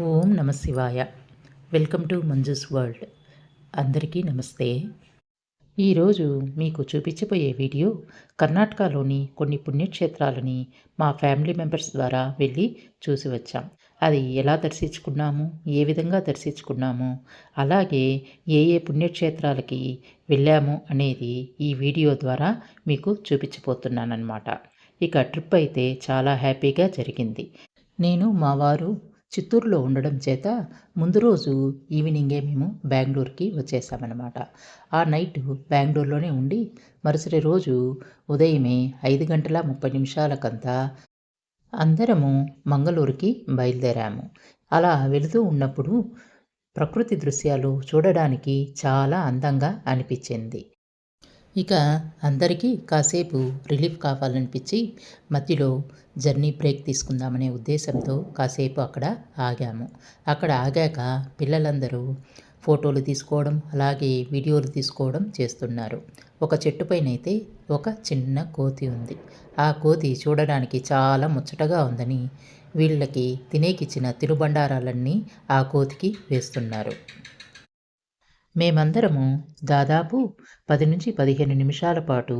ఓం నమ శివాయ. Welcome to Manju's world. అందరికీ నమస్తే. ఈరోజు మీకు చూపించబోయే వీడియో కర్ణాటకలోని కొన్ని పుణ్యక్షేత్రాలని మా ఫ్యామిలీ మెంబర్స్ ద్వారా వెళ్ళి చూసి వచ్చాం. అది ఎలా దర్శించుకున్నాము? ఏ విధంగా దర్శించుకున్నాము? అలాగే ఏ ఏ పుణ్యక్షేత్రాలకి వెళ్ళాము అనేది ఈ వీడియో ద్వారా మీకు చూపించబోతున్నానమాట ఇక ట్రిప్ అయితే చాలా హ్యాపీగా జరిగింది. నేను మా వారు చిత్తూరులో ఉండడం చేత ముందు రోజు ఈవినింగే మేము బెంగళూరుకి వచ్చేసామన్నమాట. ఆ నైట్ బెంగళూరులోనే ఉండి మరుసటి రోజు ఉదయమే ఐదు గంటల ముప్పై నిమిషాలకంతా అందరము మంగళూరుకి బయలుదేరాము. అలా వెళుతూ ఉన్నప్పుడు ప్రకృతి దృశ్యాలు చూడడానికి చాలా అందంగా అనిపించింది. ఇక అందరికీ కాసేపు రిలీఫ్ కావాలనిపించి మధ్యలో జర్నీ బ్రేక్ తీసుకుందామనే ఉద్దేశంతో కాసేపు అక్కడ ఆగాము. అక్కడ ఆగాక పిల్లలందరూ ఫోటోలు తీసుకోవడం అలాగే వీడియోలు తీసుకోవడం చేస్తున్నారు. ఒక చెట్టు పైన అయితే ఒక చిన్న కోతి ఉంది. ఆ కోతి చూడడానికి చాలా ముచ్చటగా ఉందని వీళ్ళకి తినేకిచ్చిన తినుబండారాలన్నీ ఆ కోతికి వేస్తున్నారు. మేమందరము దాదాపు పది నుంచి పదిహేను నిమిషాల పాటు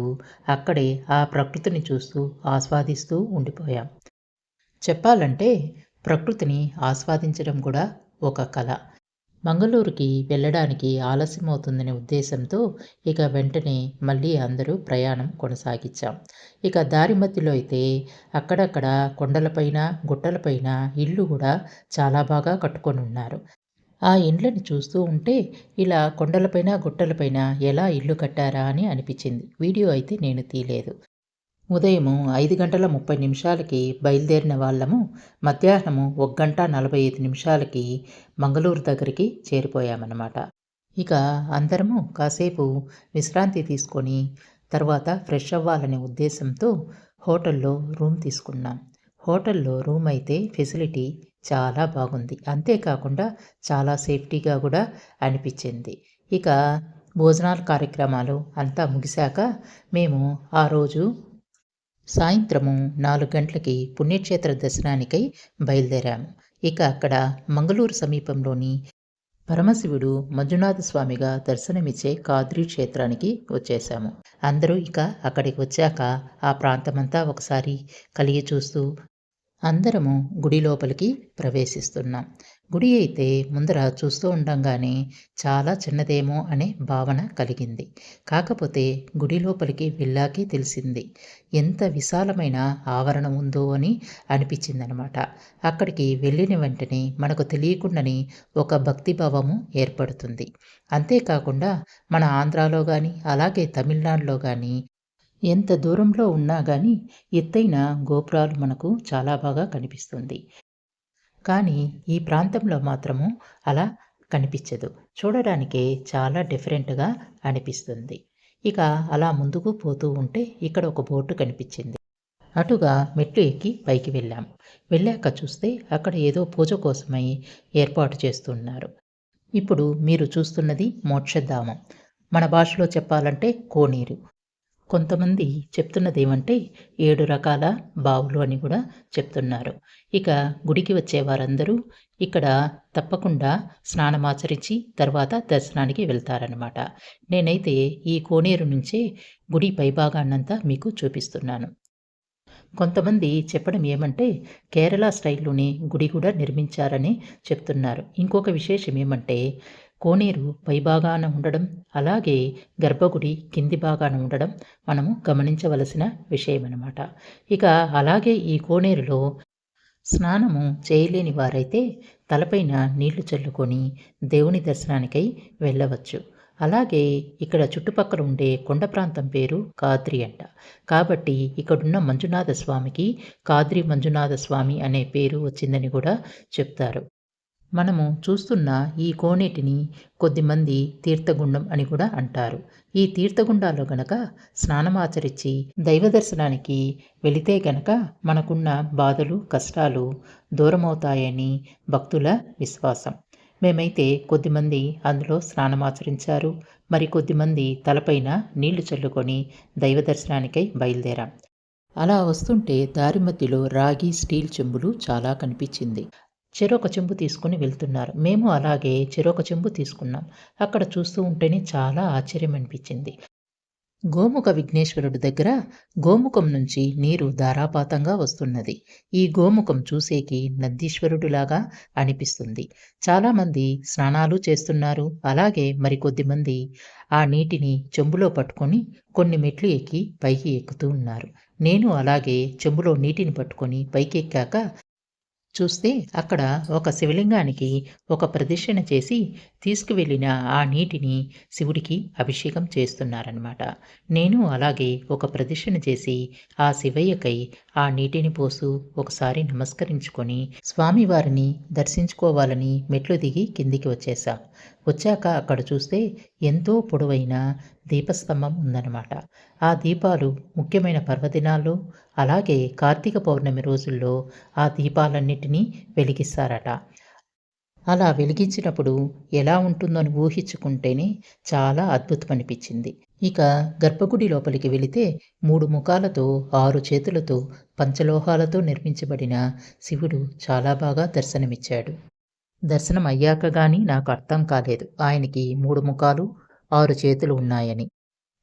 అక్కడే ఆ ప్రకృతిని చూస్తూ ఆస్వాదిస్తూ ఉండిపోయాం. చెప్పాలంటే ప్రకృతిని ఆస్వాదించడం కూడా ఒక కళ మంగళూరుకి వెళ్ళడానికి ఆలస్యం అవుతుందనే ఉద్దేశంతో ఇక వెంటనే మళ్ళీ అందరూ ప్రయాణం కొనసాగించాం. ఇక దారి మధ్యలో అయితే అక్కడక్కడ కొండలపైన గుట్టలపైన ఇల్లు కూడా చాలా బాగా కట్టుకొని ఉన్నారు. ఆ ఇండ్లని చూస్తూ ఉంటే ఇలా కొండలపైన గుట్టలపైన ఎలా ఇల్లు కట్టారా అని అనిపించింది. వీడియో అయితే నేను తీయలేదు. ఉదయము ఐదు గంటల ముప్పై నిమిషాలకి బయలుదేరిన వాళ్ళము మధ్యాహ్నము ఒక గంట నలభై ఐదు నిమిషాలకి మంగళూరు దగ్గరికి చేరిపోయామన్నమాట. ఇక అందరము కాసేపు విశ్రాంతి తీసుకొని తర్వాత ఫ్రెష్ అవ్వాలనే ఉద్దేశంతో హోటల్లో రూమ్ తీసుకున్నాం. హోటల్లో రూమ్ అయితే ఫెసిలిటీ చాలా బాగుంది. అంతేకాకుండా చాలా సేఫ్టీగా కూడా అనిపించింది. ఇక భోజనాల కార్యక్రమాలు అంతా ముగిశాక మేము ఆ రోజు సాయంత్రము నాలుగు గంటలకి పుణ్యక్షేత్ర దర్శనానికై బయలుదేరాము. ఇక అక్కడ మంగళూరు సమీపంలోని పరమశివుడు మంజునాథ స్వామిగా దర్శనమిచ్చే కాద్రి క్షేత్రానికి వచ్చేసాము అందరూ ఇక అక్కడికి వచ్చాక ఆ ప్రాంతమంతా ఒకసారి కలిగి చూస్తూ అందరము గుడి లోపలికి ప్రవేశిస్తున్నాం. గుడి అయితే ముందర చూస్తూ ఉండంగానే చాలా చిన్నదేమో అనే భావన కలిగింది. కాకపోతే గుడి లోపలికి వెళ్ళాకే తెలిసింది ఎంత విశాలమైన ఆవరణం ఉందో అని అనిపించిందనమాట. అక్కడికి వెళ్ళిన వెంటనే మనకు తెలియకుండానే ఒక భక్తిభావము ఏర్పడుతుంది. అంతేకాకుండా మన ఆంధ్రాలో కానీ అలాగే తమిళనాడులో కానీ ఎంత దూరంలో ఉన్నా కానీ ఎత్తైన గోపురాలు మనకు చాలా బాగా కనిపిస్తుంది. కానీ ఈ ప్రాంతంలో మాత్రము అలా కనిపించదు. చూడడానికే చాలా డిఫరెంట్గా అనిపిస్తుంది. ఇక అలా ముందుకు పోతూ ఉంటే ఇక్కడ ఒక బోటు కనిపించింది. అటుగా మెట్లు ఎక్కి పైకి వెళ్ళాం. వెళ్ళాక చూస్తే అక్కడ ఏదో పూజ కోసమై ఏర్పాటు చేస్తున్నారు. ఇప్పుడు మీరు చూస్తున్నది మోక్షధామం. మన భాషలో చెప్పాలంటే కోనీరు. కొంతమంది చెప్తున్నది ఏమంటే ఏడు రకాల బావులు అని కూడా చెప్తున్నారు. ఇక గుడికి వచ్చే వారందరూ ఇక్కడ తప్పకుండా స్నానమాచరించి తర్వాత దర్శనానికి వెళ్తారనమాట నేనైతే ఈ కోనేరు నుంచే గుడి పైభాగాన్నంతా మీకు చూపిస్తున్నాను. కొంతమంది చెప్పడం ఏమంటే కేరళ స్టైల్లోనే గుడి కూడా నిర్మించారని చెప్తున్నారు. ఇంకొక విశేషం ఏమంటే కోనేరు పైభాగాన ఉండడం అలాగే గర్భగుడి కింది భాగాన ఉండడం మనము గమనించవలసిన విషయమన్నమాట ఇక అలాగే ఈ కోనేరులో స్నానము చేయలేని వారైతే తలపైన నీళ్ళు చల్లుకొని దేవుని దర్శనానికై వెళ్ళవచ్చు. అలాగే ఇక్కడ చుట్టుపక్కల ఉండే కొండ ప్రాంతం పేరు కాద్రి అంట. కాబట్టి ఇక్కడున్న మంజునాథ స్వామికి కాద్రి మంజునాథ స్వామి అనే పేరు వచ్చిందని కూడా చెప్తారు. మనము చూస్తున్న ఈ కోనేటిని కొద్దిమంది తీర్థగుండం అని కూడా అంటారు. ఈ తీర్థగుండాల్లో గనక స్నానమాచరించి దైవ దర్శనానికి వెళితే గనక మనకున్న బాధలు కష్టాలు దూరమవుతాయని భక్తుల విశ్వాసం. మేమైతే కొద్దిమంది అందులో స్నానమాచరించారు. మరి కొద్దిమంది తలపైన నీళ్ళు చల్లుకొని దైవ దర్శనానికై బయలుదేరాం. అలా వస్తుంటే దారి మధ్యలో రాగి స్టీల్ చెంబులు చాలా కనిపించింది. చెరొక చెంబు తీసుకుని వెళ్తున్నారు. మేము అలాగే చెరొక చెంబు తీసుకున్నాం. అక్కడ చూస్తూ ఉంటేనే చాలా ఆశ్చర్యం అనిపించింది. గోముఖ విఘ్నేశ్వరుడు దగ్గర గోముఖం నుంచి నీరు ధారాపాతంగా వస్తున్నది. ఈ గోముఖం చూసేకి నందీశ్వరుడులాగా అనిపిస్తుంది. చాలామంది స్నానాలు చేస్తున్నారు. అలాగే మరికొద్దిమంది ఆ నీటిని చెంబులో పట్టుకొని కొన్ని మెట్లు ఎక్కి పైకి ఎక్కుతూ ఉన్నారు. నేను అలాగే చెంబులో నీటిని పట్టుకొని పైకి ఎక్కాక చూస్తే అక్కడ ఒక శివలింగానికి ఒక ప్రదక్షిణ చేసి తీసుకువెళ్ళిన ఆ నీటిని శివుడికి అభిషేకం చేస్తున్నారనమాట నేను అలాగే ఒక ప్రదక్షిణ చేసి ఆ శివయ్యకై ఆ నీటిని పోసు ఒకసారి నమస్కరించుకొని స్వామివారిని దర్శించుకోవాలని మెట్లు దిగి కిందికి వచ్చేసాం. వచ్చాక అక్కడ చూస్తే ఎంతో పొడవైన దీపస్తంభం ఉందన్నమాట. ఆ దీపాలు ముఖ్యమైన పర్వదినాల్లో అలాగే కార్తీక పౌర్ణమి రోజుల్లో ఆ దీపాలన్నిటినీ వెలిగిస్తారట. అలా వెలిగించినప్పుడు ఎలా ఉంటుందని ఊహించుకుంటేనే చాలా అద్భుతం అనిపించింది ఇక గర్భగుడి లోపలికి వెళితే మూడు ముఖాలతో ఆరు చేతులతో పంచలోహాలతో నిర్మించబడిన శివుడు చాలా బాగా దర్శనమిచ్చాడు. దర్శనం అయ్యాక కానీ నాకు అర్థం కాలేదు. ఆయనకి మూడు ముఖాలు ఆరు చేతులు ఉన్నాయని.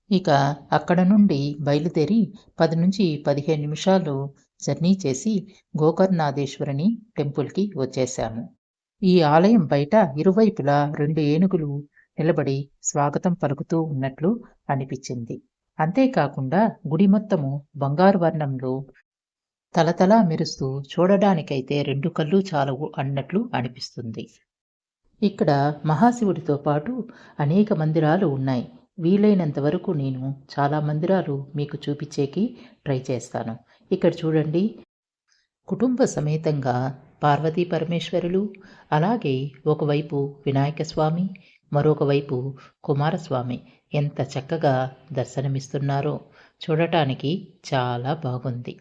ఇక అక్కడ నుండి బయలుదేరి పది నుంచి పదిహేను నిమిషాలు జర్నీ చేసి గోకర్ణాథేశ్వరిని టెంపుల్కి వచ్చేసాము. ఈ ఆలయం బయట ఇరువైపులా రెండు ఏనుగులు నిలబడి స్వాగతం పలుకుతూ ఉన్నట్లు అనిపించింది. అంతేకాకుండా గుడి మొత్తము బంగారు వర్ణంలో తలతలా మెరుస్తూ చూడడానికైతే రెండు కళ్ళు చాలవు అన్నట్లు అనిపిస్తుంది. ఇక్కడ మహాశివుడితో పాటు అనేక మందిరాలు ఉన్నాయి. వీలైనంత వరకు నేను చాలా మందిరాలు మీకు చూపించేకి ట్రై చేస్తాను. ఇక్కడ చూడండి. కుటుంబ సమేతంగా పార్వతీ పరమేశ్వరులు అలాగే ఒకవైపు వినాయక స్వామి మరొకవైపు కుమారస్వామి ఎంత చక్కగా దర్శనమిస్తున్నారో చూడటానికి చాలా బాగుంది.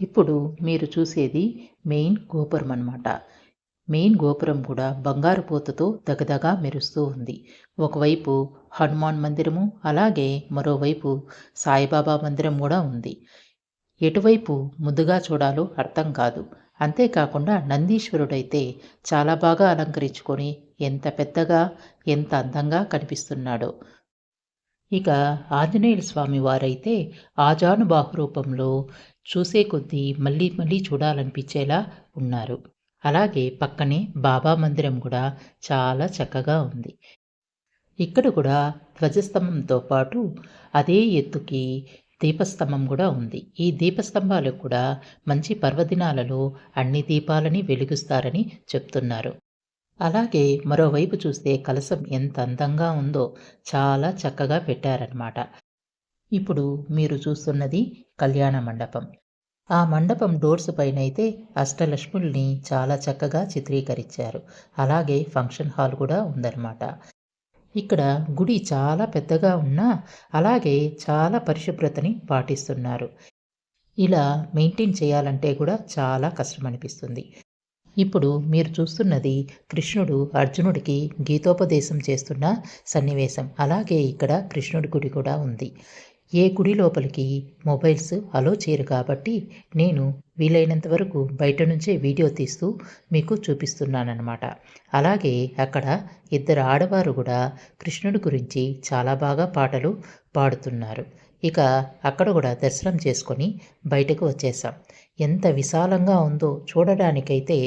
ఇప్పుడు మీరు చూసేది మెయిన్ గోపురం అన్నమాట. మెయిన్ గోపురం కూడా బంగారు పూతతో దగదగా మెరుస్తూ ఉంది. ఒకవైపు హనుమాన్ మందిరము అలాగే మరోవైపు సాయిబాబా మందిరం కూడా ఉంది. ఎటువైపు ముద్దుగా చూడాలో అర్థం కాదు. అంతేకాకుండా నందీశ్వరుడైతే చాలా బాగా అలంకరించుకొని ఎంత పెద్దగా ఎంత అందంగా కనిపిస్తున్నాడో. ఇక ఆంజనేయుల స్వామి వారైతే ఆజానుబాహు రూపంలో చూసే కొద్దీ మళ్ళీ మళ్ళీ చూడాలనిపించేలా ఉన్నారు. అలాగే పక్కనే బాబా మందిరం కూడా చాలా చక్కగా ఉంది. ఇక్కడ కూడా ధ్వజస్తంభంతో పాటు అదే ఎత్తుకి దీపస్తంభం కూడా ఉంది. ఈ దీపస్తంభాలు కూడా మంచి పర్వదినాలలో అన్ని దీపాలని వెలిగిస్తారని చెప్తున్నారు. అలాగే మరోవైపు చూస్తే కలసం ఎంత అందంగా ఉందో చాలా చక్కగా పెట్టారనమాట ఇప్పుడు మీరు చూస్తున్నది కళ్యాణ మండపం. ఆ మండపం డోర్స్ పైన అయితే అష్టలక్ష్ముల్ని చాలా చక్కగా చిత్రీకరించారు. అలాగే ఫంక్షన్ హాల్ కూడా ఉందన్నమాట. ఇక్కడ గుడి చాలా పెద్దగా ఉన్నా అలాగే చాలా పరిశుభ్రతని పాటిస్తున్నారు. ఇలా మెయింటైన్ చేయాలంటే కూడా చాలా కష్టం అనిపిస్తుంది ఇప్పుడు మీరు చూస్తున్నది కృష్ణుడు అర్జునుడికి గీతోపదేశం చేస్తున్న సన్నివేశం. అలాగే ఇక్కడ కృష్ణుడి గుడి కూడా ఉంది. ఏ గుడి లోపలికి మొబైల్స్ అలో చేయరు కాబట్టి నేను వీలైనంత వరకు బయట నుంచే వీడియో తీస్తూ మీకు చూపిస్తున్నానన్నమాట. అలాగే అక్కడ ఇద్దరు ఆడవారు కూడా కృష్ణుడి గురించి చాలా బాగా పాటలు పాడుతున్నారు. ఇక అక్కడ కూడా దర్శనం చేసుకొని బయటకు వచ్చేసాం ఎంత విశాలంగా ఉందో చూడడానికైతే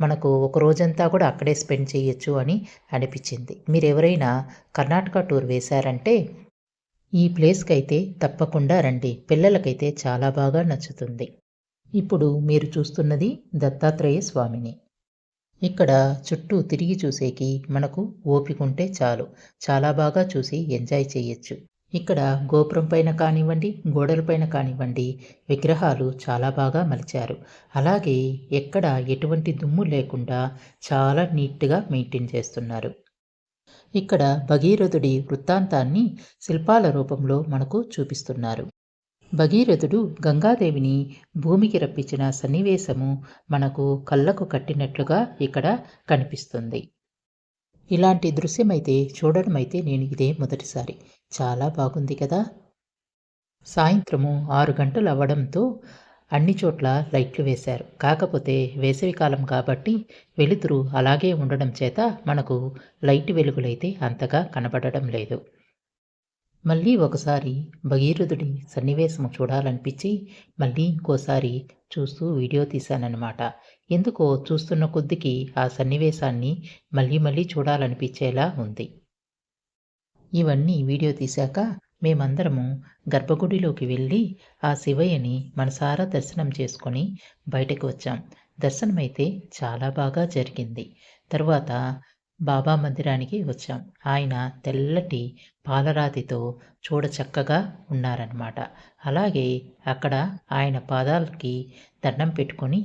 మనకు ఒక రోజంతా కూడా అక్కడే స్పెండ్ చేయొచ్చు అని అనిపించింది. మీరు ఎవరైనా కర్ణాటక టూర్ వేశారంటే ఈ ప్లేస్కి అయితే తప్పకుండా రండి. పిల్లలకైతే చాలా బాగా నచ్చుతుంది. ఇప్పుడు మీరు చూస్తున్నది దత్తాత్రేయ స్వామిని. ఇక్కడ చుట్టూ తిరిగి చూసేకి మనకు ఓపిక ఉంటే చాలు. చాలా బాగా చూసి ఎంజాయ్ చేయొచ్చు. ఇక్కడ గోపురం పైన కానివ్వండి గోడలపైన కానివ్వండి విగ్రహాలు చాలా బాగా మలిచారు. అలాగే ఎక్కడ ఎటువంటి దుమ్ము లేకుండా చాలా నీట్గా మెయింటైన్ చేస్తున్నారు. ఇక్కడ భగీరథుడి వృత్తాంతాన్ని శిల్పాల రూపంలో మనకు చూపిస్తున్నారు. భగీరథుడు గంగాదేవిని భూమికి రప్పించిన సన్నివేశము మనకు కళ్ళకు కట్టినట్లుగా ఇక్కడ కనిపిస్తుంది. ఇలాంటి దృశ్యమైతే చూడడమైతే నేను ఇదే మొదటిసారి. చాలా బాగుంది కదా? సాయంత్రము ఆరు గంటలు అవ్వడంతో అన్ని చోట్ల లైట్లు వేశారు. కాకపోతే వేసవికాలం కాబట్టి వెలుతురు అలాగే ఉండడం చేత మనకు లైట్ వెలుగులైతే అంతగా కనబడడం లేదు. మళ్ళీ ఒకసారి భగీరథుడి సన్నివేశం చూడాలనిపించి మళ్ళీ ఇంకోసారి చూస్తూ వీడియో తీశానన్నమాట. ఎందుకో చూస్తున్న కొద్దికి ఆ సన్నివేశాన్ని మళ్ళీ మళ్ళీ చూడాలనిపించేలా ఉంది. ఇవన్నీ వీడియో తీశాక మేమందరము గర్భగుడిలోకి వెళ్ళి ఆ శివయ్యని మనసారా దర్శనం చేసుకొని బయటకు వచ్చాం. దర్శనమైతే చాలా బాగా జరిగింది. తరువాత బాబా మందిరానికి వచ్చాం. ఆయన తెల్లటి పాలరాతితో చూడ చక్కగా ఉన్నారనమాట అలాగే అక్కడ ఆయన పాదాలకి దండం పెట్టుకొని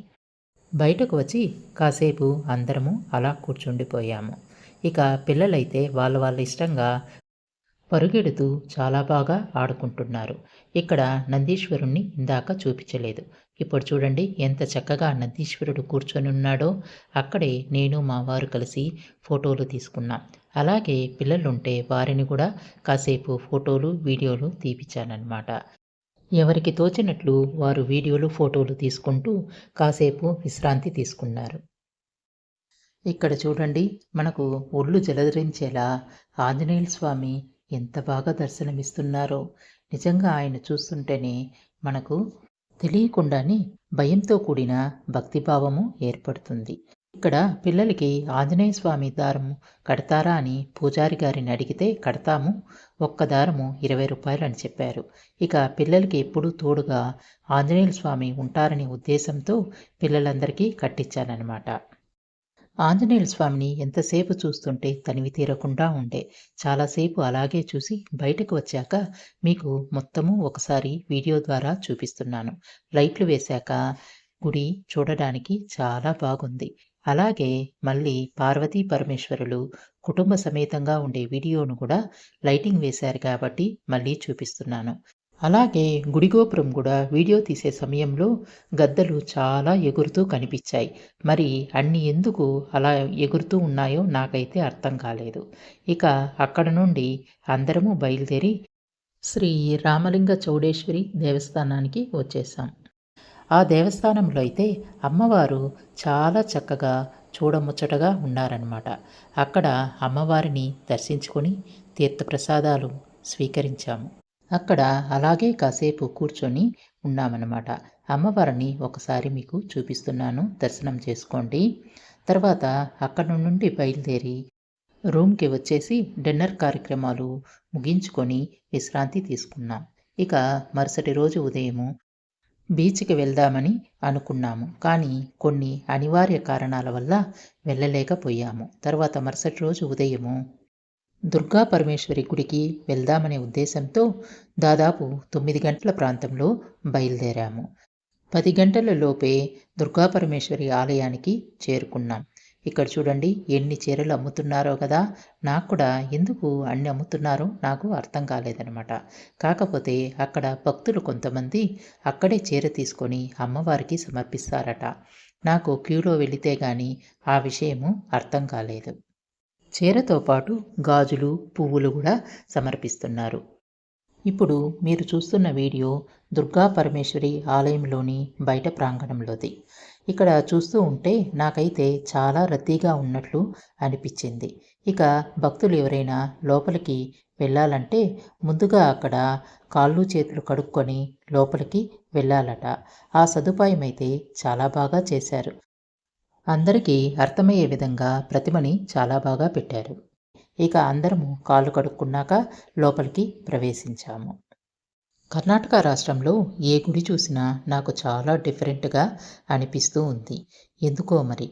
బయటకు వచ్చి కాసేపు అందరము అలా కూర్చుండిపోయాము. ఇక పిల్లలైతే వాళ్ళ వాళ్ళ ఇష్టంగా పరుగెడుతూ చాలా బాగా ఆడుకుంటున్నారు. ఇక్కడ నందీశ్వరుణ్ణి ఇందాక చూపించలేదు. ఇప్పుడు చూడండి ఎంత చక్కగా నందీశ్వరుడు కూర్చొని ఉన్నాడో. అక్కడే నేను మా వారు కలిసి ఫోటోలు తీసుకున్నాం. అలాగే పిల్లలుంటే వారిని కూడా కాసేపు ఫోటోలు వీడియోలు తీపించానన్నమాట ఎవరికి తోచినట్లు వారు వీడియోలు ఫోటోలు తీసుకుంటూ కాసేపు విశ్రాంతి తీసుకున్నారు. ఇక్కడ చూడండి మనకు ఒళ్ళు జలధరించేలా ఆంజనేయుల స్వామి ఎంత బాగా దర్శనమిస్తున్నారో నిజంగా ఆయన చూస్తుంటేనే మనకు తెలియకుండానే భయంతో కూడిన భక్తిభావము ఏర్పడుతుంది. ఇక్కడ పిల్లలకి ఆంజనేయ స్వామి దారము కడతారా అని పూజారి గారిని అడిగితే కడతాము ఒక్క దారము ఇరవై రూపాయలు అని చెప్పారు. ఇక పిల్లలకి ఎప్పుడూ తోడుగా ఆంజనేయ స్వామి ఉంటారనే ఉద్దేశంతో పిల్లలందరికీ కట్టించానన్నమాట ఆంజనేయుల స్వామిని ఎంతసేపు చూస్తుంటే తనివి తీరకుండా ఉండే. చాలాసేపు అలాగే చూసి బయటకు వచ్చాక మీకు మొత్తము ఒకసారి వీడియో ద్వారా చూపిస్తున్నాను. లైట్లు వేశాక గుడి చూడడానికి చాలా బాగుంది. అలాగే మళ్ళీ పార్వతీ పరమేశ్వరులు కుటుంబ సమేతంగా ఉండే వీడియోను కూడా లైటింగ్ వేశారు కాబట్టి మళ్ళీ చూపిస్తున్నాను. అలాగే గుడిగోపురం కూడా వీడియో తీసే సమయంలో గద్దలు చాలా ఎగురుతూ కనిపించాయి. మరి అన్ని ఎందుకు అలా ఎగురుతూ ఉన్నాయో నాకైతే అర్థం కాలేదు. ఇక అక్కడ నుండి అందరము బయలుదేరి శ్రీ రామలింగ చౌడేశ్వరి దేవస్థానానికి వచ్చేసాం ఆ దేవస్థానంలో అయితే అమ్మవారు చాలా చక్కగా చూడముచ్చటగా ఉన్నారనమాట అక్కడ అమ్మవారిని దర్శించుకొని తీర్థప్రసాదాలు స్వీకరించాము. అక్కడ అలాగే కాసేపు కూర్చొని ఉన్నామన్నమాట. అమ్మవారిని ఒకసారి మీకు చూపిస్తున్నాను. దర్శనం చేసుకోండి. తర్వాత అక్కడ నుండి బయలుదేరి రూమ్కి వచ్చేసి డిన్నర్ కార్యక్రమాలు ముగించుకొని విశ్రాంతి తీసుకున్నాం. ఇక మరుసటి రోజు ఉదయము బీచ్కి వెళ్దామని అనుకున్నాము. కానీ కొన్ని అనివార్య కారణాల వల్ల వెళ్ళలేకపోయాము. తర్వాత మరుసటి రోజు ఉదయము దుర్గా పరమేశ్వరి గుడికి వెళ్దామనే ఉద్దేశంతో దాదాపు తొమ్మిది గంటల ప్రాంతంలో బయలుదేరాము. పది గంటల లోపే దుర్గా పరమేశ్వరి ఆలయానికి చేరుకున్నాం. ఇక్కడ చూడండి ఎన్ని చీరలు అమ్ముతున్నారో కదా. నాకు కూడా ఎందుకు అన్ని అమ్ముతున్నారో నాకు అర్థం కాలేదనమాట కాకపోతే అక్కడ భక్తులు కొంతమంది అక్కడే చీర తీసుకొని అమ్మవారికి సమర్పిస్తారట. నాకు క్యూలో వెళితే కానీ ఆ విషయము అర్థం కాలేదు. చీరతో పాటు గాజులు పువ్వులు కూడా సమర్పిస్తున్నారు. ఇప్పుడు మీరు చూస్తున్న వీడియో దుర్గా పరమేశ్వరి ఆలయంలోని బయట ప్రాంగణంలోది. ఇక్కడ చూస్తూ ఉంటే నాకైతే చాలా రద్దీగా ఉన్నట్లు అనిపించింది. ఇక భక్తులు ఎవరైనా లోపలికి వెళ్ళాలంటే ముందుగా అక్కడ కాళ్ళు చేతులు కడుక్కొని లోపలికి వెళ్ళాలట. ఆ సదుపాయం అయితే చాలా బాగా చేశారు. అందరికీ అర్థమయ్యే విధంగా ప్రతిమని చాలా బాగా పెట్టారు. ఇక అందరము కాళ్ళు కడుక్కున్నాక లోపలికి ప్రవేశించాము. కర్ణాటక రాష్ట్రంలో ఏ గుడి చూసినా నాకు చాలా డిఫరెంట్గా అనిపిస్తూ ఉంది. ఎందుకో మరి?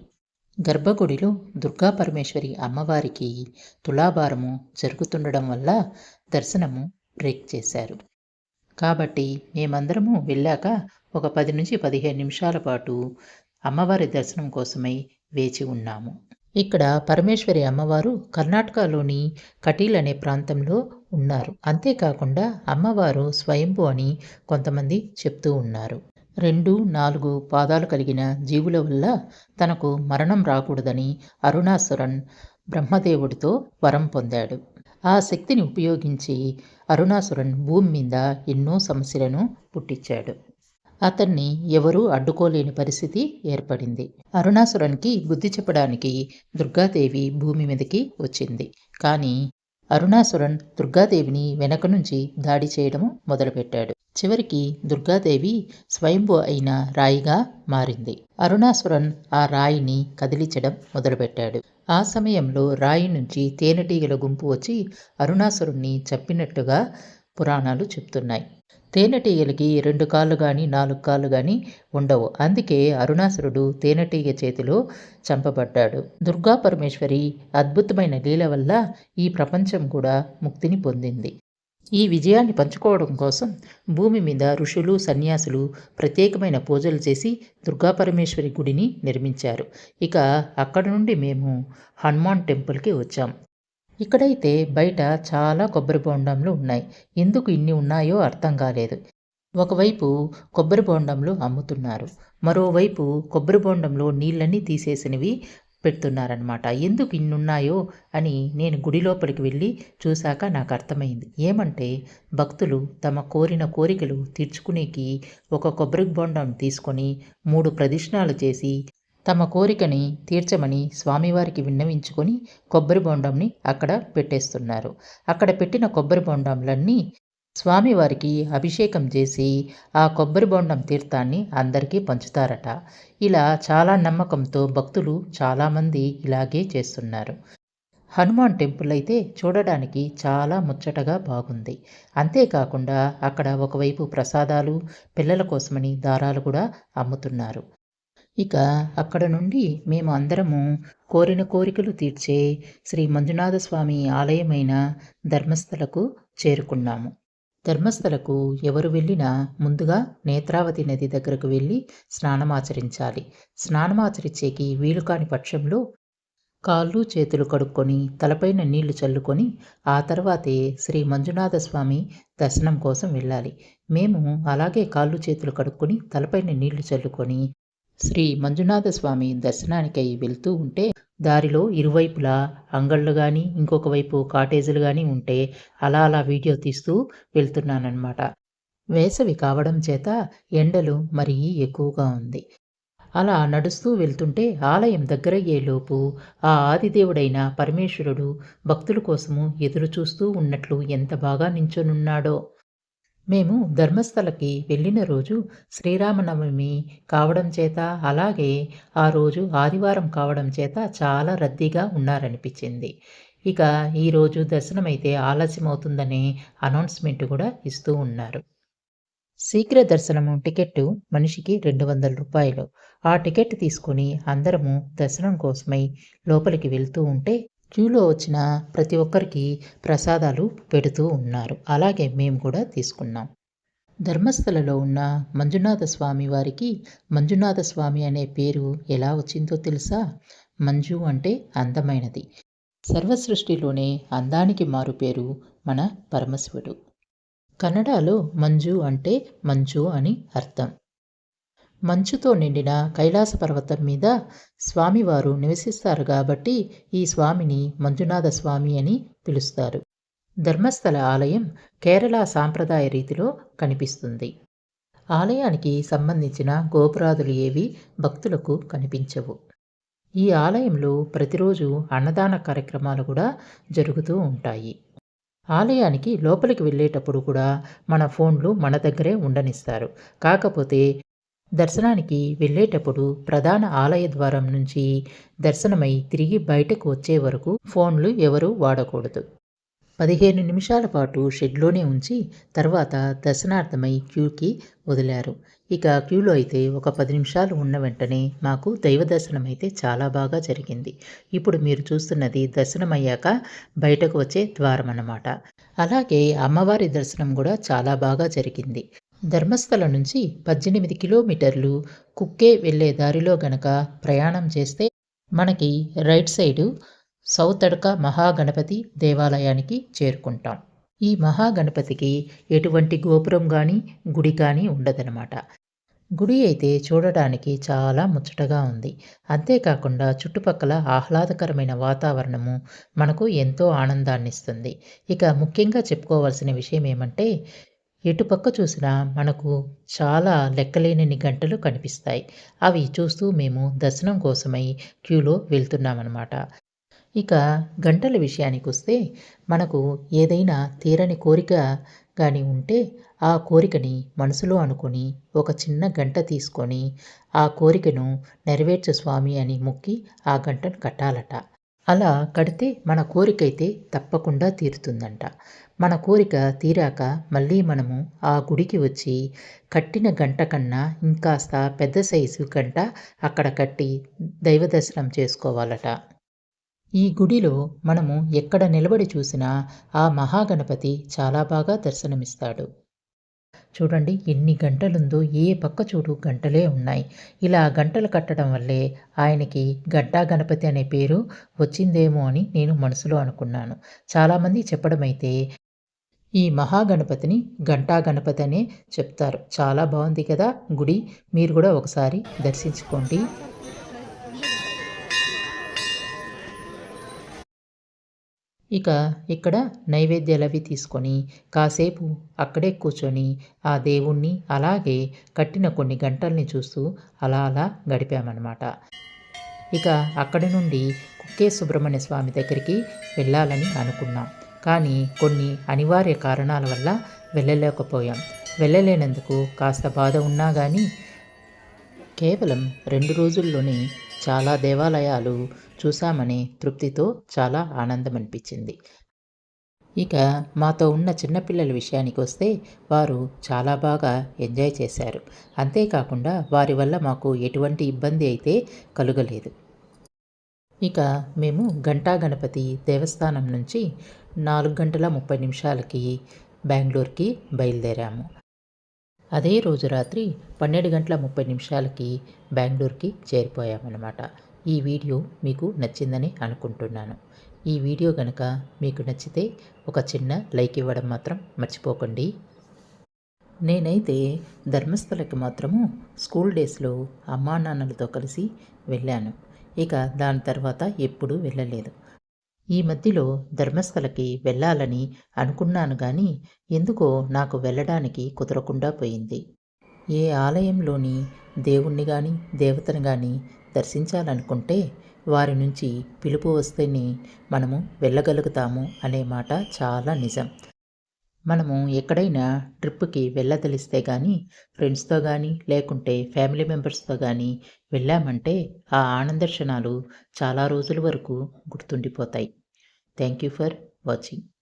గర్భగుడిలో దుర్గా పరమేశ్వరి అమ్మవారికి తులాభారము జరుగుతుండడం వల్ల దర్శనము బ్రేక్ చేశారు. కాబట్టి మేమందరము వెళ్ళాక ఒక పది నుంచి పదిహేను నిమిషాల పాటు అమ్మవారి దర్శనం కోసమై వేచి ఉన్నాము. ఇక్కడ పరమేశ్వరి అమ్మవారు కర్ణాటకలోని కటీల్ అనే ప్రాంతంలో ఉన్నారు. అంతేకాకుండా అమ్మవారు స్వయంభు అని కొంతమంది చెప్తూ ఉన్నారు. రెండు నాలుగు పాదాలు కలిగిన జీవుల వల్ల తనకు మరణం రాకూడదని అరుణాసురన్ బ్రహ్మదేవుడితో వరం పొందాడు. ఆ శక్తిని ఉపయోగించి అరుణాసురన్ భూమి మీద ఎన్నో సమస్యలను పుట్టించాడు. అతన్ని ఎవరూ అడ్డుకోలేని పరిస్థితి ఏర్పడింది. అరుణాసురునికి బుద్ధి చెప్పడానికి దుర్గాదేవి భూమి మీదకి వచ్చింది. కానీ అరుణాసురన్ దుర్గాదేవిని వెనక నుంచి దాడి చేయడం మొదలుపెట్టాడు. చివరికి దుర్గాదేవి స్వయంభూ అయిన రాయిగా మారింది. అరుణాసురన్ ఆ రాయిని కదిలించడం మొదలుపెట్టాడు. ఆ సమయంలో రాయి నుంచి తేనెటీగల గుంపు వచ్చి అరుణాసురుణ్ణి చంపినట్టుగా పురాణాలు చెప్తున్నాయి. తేనెటీగలకి రెండు కాళ్ళు కానీ నాలుగు కాళ్ళు కానీ ఉండవు. అందుకే అరుణాసురుడు తేనెటీగ చేతిలో చంపబడ్డాడు. దుర్గా పరమేశ్వరి అద్భుతమైన లీల వల్ల ఈ ప్రపంచం కూడా ముక్తిని పొందింది. ఈ విజయాన్ని పంచుకోవడం కోసం భూమి మీద ఋషులు సన్యాసులు ప్రత్యేకమైన పూజలు చేసి దుర్గాపరమేశ్వరి గుడిని నిర్మించారు. ఇక అక్కడ నుండి మేము హనుమాన్ టెంపుల్కి వచ్చాం. ఇక్కడైతే బయట చాలా కొబ్బరి బోండంలు ఉన్నాయి. ఎందుకు ఇన్ని ఉన్నాయో అర్థం కాలేదు. ఒకవైపు కొబ్బరి బోండంలు అమ్ముతున్నారు. మరోవైపు కొబ్బరి బోండంలో నీళ్ళన్నీ తీసేసినవి పెడుతున్నారనమాట ఎందుకు ఇన్నున్నాయో అని నేను గుడి లోపలికి వెళ్ళి చూశాక నాకు అర్థమైంది. ఏమంటే భక్తులు తమ కోరిన కోరికలు తీర్చుకునేకి ఒక కొబ్బరి బొండం తీసుకొని మూడు ప్రదక్షిణాలు చేసి తమ కోరికని తీర్చమని స్వామివారికి విన్నవించుకొని కొబ్బరి బొండంని అక్కడ పెట్టేస్తున్నారు. అక్కడ పెట్టిన కొబ్బరి బొండంలన్నీ స్వామివారికి అభిషేకం చేసి ఆ కొబ్బరి బొండం తీర్థాన్ని అందరికీ పంచుతారట. ఇలా చాలా నమ్మకంతో భక్తులు చాలామంది ఇలాగే చేస్తున్నారు. హనుమాన్ టెంపుల్ అయితే చూడడానికి చాలా ముచ్చటగా బాగుంది. అంతేకాకుండా అక్కడ ఒకవైపు ప్రసాదాలు పిల్లల కోసమని దారాలు కూడా అమ్ముతున్నారు. ఇక అక్కడ నుండి మేము అందరము కోరిన కోరికలు తీర్చే శ్రీ మంజునాథ స్వామి ఆలయమైన ధర్మస్థలకు చేరుకున్నాము. ధర్మస్థలకు ఎవరు వెళ్ళినా ముందుగా నేత్రావతి నది దగ్గరకు వెళ్ళి స్నానమాచరించాలి. స్నానమాచరించేకి వీలు కాని పక్షంలో కాళ్ళు చేతులు కడుక్కొని తలపైన నీళ్ళు చల్లుకొని ఆ తర్వాతే శ్రీ మంజునాథ స్వామి దర్శనం కోసం వెళ్ళాలి. మేము అలాగే కాళ్ళు చేతులు కడుక్కొని తలపైన నీళ్ళు చల్లుకొని శ్రీ మంజునాథ స్వామి దర్శనానికై వెళ్తూ ఉంటే దారిలో ఇరువైపులా అంగళ్ళు కానీ ఇంకొక వైపు కాటేజీలు కానీ ఉంటే అలా అలా వీడియో తీస్తూ వెళ్తున్నానన్నమాట. వేసవి కావడం చేత ఎండలు మరీ ఎక్కువగా ఉంది. అలా నడుస్తూ వెళ్తుంటే ఆలయం దగ్గరయ్యేలోపు ఆ ఆదిదేవుడైన పరమేశ్వరుడు భక్తుల కోసము ఎదురు చూస్తూ ఉన్నట్లు ఎంత బాగా నించొనున్నాడో! మేము ధర్మస్థలకి వెళ్ళిన రోజు శ్రీరామనవమి కావడం చేత అలాగే ఆ రోజు ఆదివారం కావడం చేత చాలా రద్దీగా ఉన్నారనిపించింది. ఇక ఈరోజు దర్శనమైతే ఆలస్యమవుతుందనే అనౌన్స్మెంట్ కూడా ఇస్తూ ఉన్నారు. శీఘ్ర దర్శనము టికెట్టు మనిషికి రెండు వందల రూపాయలు. ఆ టికెట్ తీసుకొని అందరము దర్శనం కోసమై లోపలికి వెళ్తూ ఉంటే క్యూలో వచ్చిన ప్రతి ఒక్కరికి ప్రసాదాలు పెడుతూ ఉన్నారు. అలాగే మేము కూడా తీసుకున్నాం. ధర్మస్థలలో ఉన్న మంజునాథ స్వామి వారికి మంజునాథ స్వామి అనే పేరు ఎలా వచ్చిందో తెలుసా? మంజు అంటే అందమైనది. సర్వసృష్టిలోనే అందానికి మారు పేరు మన పరమశివుడు. కన్నడలో మంజు అంటే మంచు అని అర్థం. మంచుతో నిండిన కైలాస పర్వతం మీద స్వామివారు నివసిస్తారు కాబట్టి ఈ స్వామిని మంజునాథ స్వామి అని పిలుస్తారు. ధర్మస్థల ఆలయం కేరళ సాంప్రదాయ రీతిలో కనిపిస్తుంది. ఆలయానికి సంబంధించిన గోపురాదులు ఏవి భక్తులకు కనిపించవు. ఈ ఆలయంలో ప్రతిరోజు అన్నదాన కార్యక్రమాలు కూడా జరుగుతూ ఉంటాయి. ఆలయానికి లోపలికి వెళ్ళేటప్పుడు కూడా మన ఫోన్లు మన దగ్గరే ఉండనిస్తారు. కాకపోతే దర్శనానికి వెళ్ళేటప్పుడు ప్రధాన ఆలయ ద్వారం నుంచి దర్శనమై తిరిగి బయటకు వచ్చే వరకు ఫోన్లు ఎవరూ వాడకూడదు. పదిహేను నిమిషాల పాటు షెడ్లోనే ఉంచి తర్వాత దర్శనార్థమై క్యూకి వదిలారు. ఇక క్యూలో అయితే ఒక పది నిమిషాలు ఉన్న వెంటనే మాకు దైవ దర్శనం అయితే చాలా బాగా జరిగింది. ఇప్పుడు మీరు చూస్తున్నది దర్శనం అయ్యాక బయటకు వచ్చే ద్వారం అన్నమాట. అలాగే అమ్మవారి దర్శనం కూడా చాలా బాగా జరిగింది. ధర్మస్థల నుంచి పద్దెనిమిది కిలోమీటర్లు కుక్కే వెళ్ళే దారిలో గనక ప్రయాణం చేస్తే మనకి రైట్ సైడు సౌత్ మహాగణపతి దేవాలయానికి చేరుకుంటాం. ఈ మహాగణపతికి ఎటువంటి గోపురం కానీ గుడి కానీ ఉండదనమాట గుడి అయితే చూడడానికి చాలా ముచ్చటగా ఉంది. అంతేకాకుండా చుట్టుపక్కల ఆహ్లాదకరమైన వాతావరణము మనకు ఎంతో ఆనందాన్ని ఇస్తుంది ఇక ముఖ్యంగా చెప్పుకోవాల్సిన విషయం ఏమంటే ఎటుపక్క చూసినా మనకు చాలా లెక్కలేనన్ని గంటలు కనిపిస్తాయి. అవి చూస్తూ మేము దర్శనం కోసమై క్యూలో వెళ్తున్నామన్నమాట. ఇక గంటల విషయానికి వస్తే మనకు ఏదైనా తీరని కోరిక కానీ ఉంటే ఆ కోరికని మనసులో అనుకొని ఒక చిన్న గంట తీసుకొని ఆ కోరికను నెరవేర్చు స్వామి అని మొక్కి ఆ గంటను కట్టాలట. అలా కడితే మన కోరికైతే తప్పకుండా తీరుతుందంట. మన కోరిక తీరాక మళ్ళీ మనము ఆ గుడికి వచ్చి కట్టిన గంట కన్నా ఇంకాస్త పెద్ద సైజు గంట అక్కడ కట్టి దైవ దర్శనం చేసుకోవాలట. ఈ గుడిలో మనము ఎక్కడ నిలబడి చూసినా ఆ మహాగణపతి చాలా బాగా దర్శనమిస్తాడు. చూడండి ఎన్ని గంటలుందో ఏ పక్క చూడు గంటలే ఉన్నాయి. ఇలా గంటలు కట్టడం వల్లే ఆయనకి గడ్డా గణపతి అనే పేరు వచ్చిందేమో అని నేను మనసులో అనుకున్నాను. చాలామంది చెప్పడమైతే ఈ మహాగణపతిని గంటా గణపతి అనే చెప్తారు. చాలా బాగుంది కదా గుడి. మీరు కూడా ఒకసారి దర్శించుకోండి. ఇక ఇక్కడ నైవేద్యాలు అవి తీసుకొని కాసేపు అక్కడే కూర్చొని ఆ దేవుణ్ణి అలాగే కట్టిన కొన్ని గంటల్ని చూస్తూ అలా అలా గడిపామన్నమాట. ఇక అక్కడి నుండి కుక్కే సుబ్రహ్మణ్య స్వామి దగ్గరికి వెళ్ళాలని అనుకున్నాం. కానీ కొన్ని అనివార్య కారణాల వల్ల వెళ్ళలేకపోయాం. వెళ్ళలేనందుకు కాస్త బాధ ఉన్నా కానీ కేవలం రెండు రోజుల్లోనే చాలా దేవాలయాలు చూశామనే తృప్తితో చాలా ఆనందం అనిపించింది ఇక మాతో ఉన్న చిన్నపిల్లల విషయానికి వస్తే వారు చాలా బాగా ఎంజాయ్ చేశారు. అంతేకాకుండా వారి వల్ల మాకు ఎటువంటి ఇబ్బంది అయితే కలుగలేదు. ఇక మేము ఘంటా గణపతి దేవస్థానం నుంచి నాలుగు గంటల ముప్పై నిమిషాలకి బెంగళూరుకి బయలుదేరాము. అదే రోజు రాత్రి పన్నెండు గంటల ముప్పై నిమిషాలకి బెంగళూరుకి చేరిపోయామన్నమాట. ఈ వీడియో మీకు నచ్చిందని అనుకుంటున్నాను. ఈ వీడియో కనుక మీకు నచ్చితే ఒక చిన్న లైక్ ఇవ్వడం మాత్రం మర్చిపోకండి. నేనైతే ధర్మస్థలకి మాత్రము స్కూల్ డేస్లో అమ్మా నాన్నలతో కలిసి వెళ్ళాను. ఇక దాని తర్వాత ఎప్పుడూ వెళ్ళలేదు. ఈ మధ్యలో ధర్మస్థలకి వెళ్ళాలని అనుకున్నాను కానీ ఎందుకో నాకు వెళ్ళడానికి కుదరకుండా పోయింది. ఏ ఆలయంలోని దేవుణ్ణి కానీ దేవతను కానీ దర్శించాలనుకుంటే వారి నుంచి పిలుపు వస్తేనే మనము వెళ్ళగలుగుతాము అనే మాట చాలా నిజం. మనము ఎక్కడైనా ట్రిప్కి వెళ్ళదలిస్తే కానీ ఫ్రెండ్స్తో కానీ లేకుంటే ఫ్యామిలీ మెంబర్స్తో కానీ వెళ్ళామంటే ఆ ఆనంద క్షణాలు చాలా రోజుల వరకు గుర్తుండిపోతాయి. Thank you for watching.